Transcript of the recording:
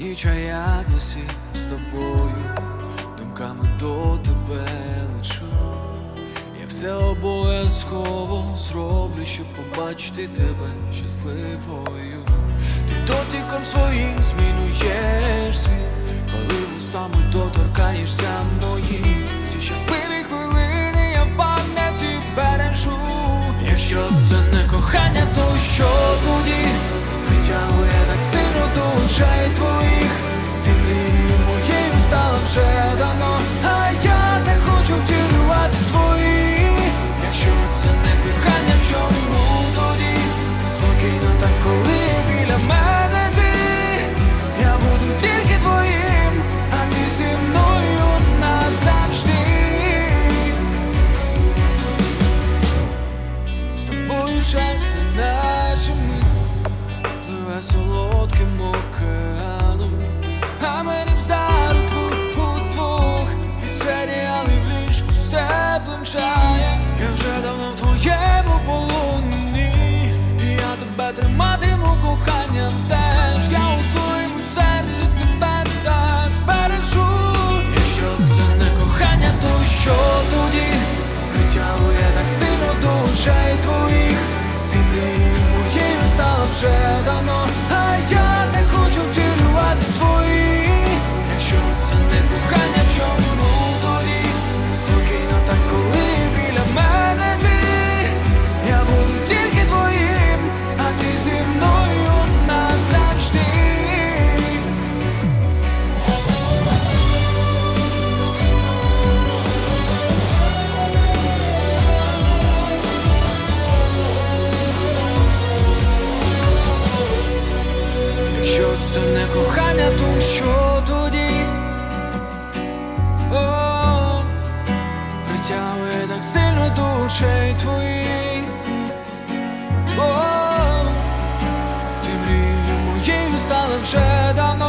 я досі з тобою, думками до тебе лечу. Я все обов'язково зроблю, щоб побачити тебе щасливою. Ти дотиком своїм змінюєш світ, коли вустами доторкаєшся моїм. Солодким океаном, а мені б зарубку удвох від серіали в ліжку з теплим чаєм. Я вже давно в твоєму полоні, і я тебе триматиму кохання теж. Я у своєму серці тебе так бережу. Якщо це не кохання, то що тоді? Притягує так сильно до очей твоїх Ти мрією моєю стала вже давно, це не кохання, то що тоді О, -о, -о. притягує так сильно душей твої, О, ти мрією моєю стала вже давно.